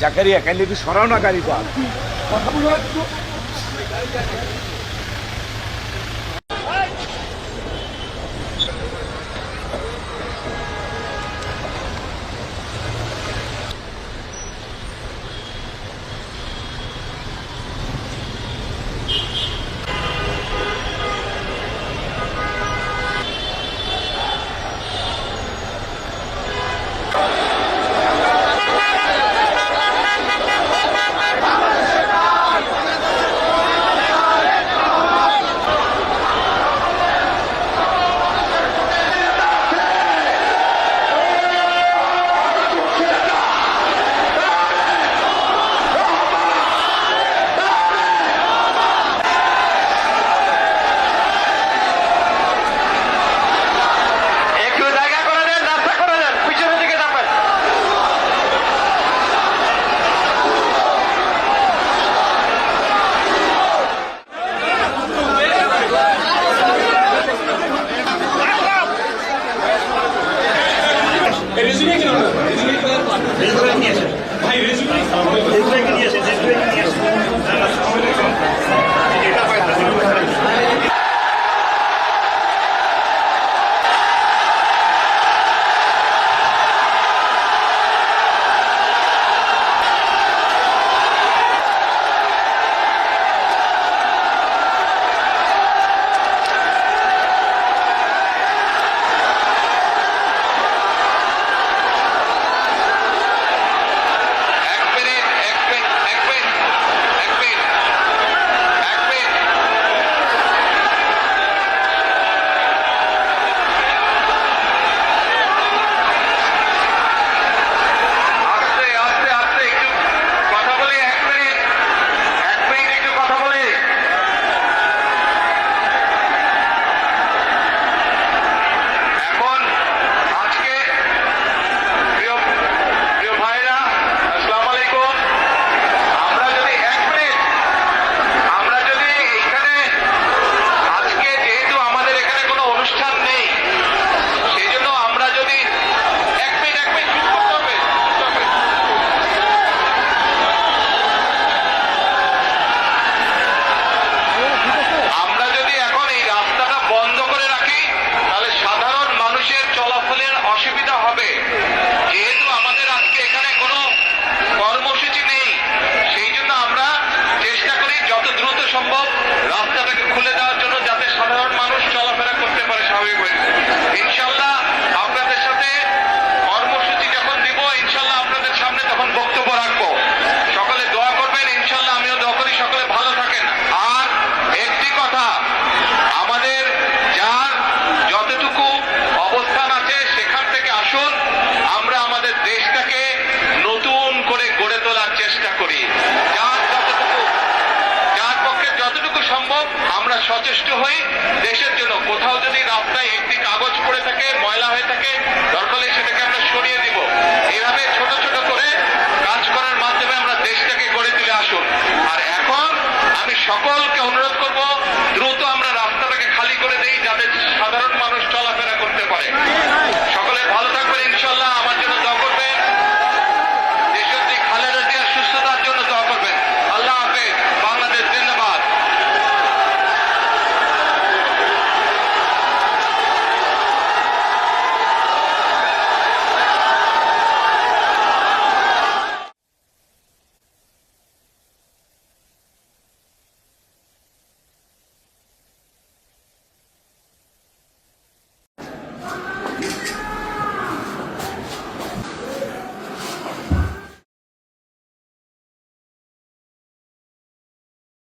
জাকারিয়া কাইলে তুই সরাও না গাড়ি পা কথা বলে সম্ভব সচেষ্ট হয়ে দেশ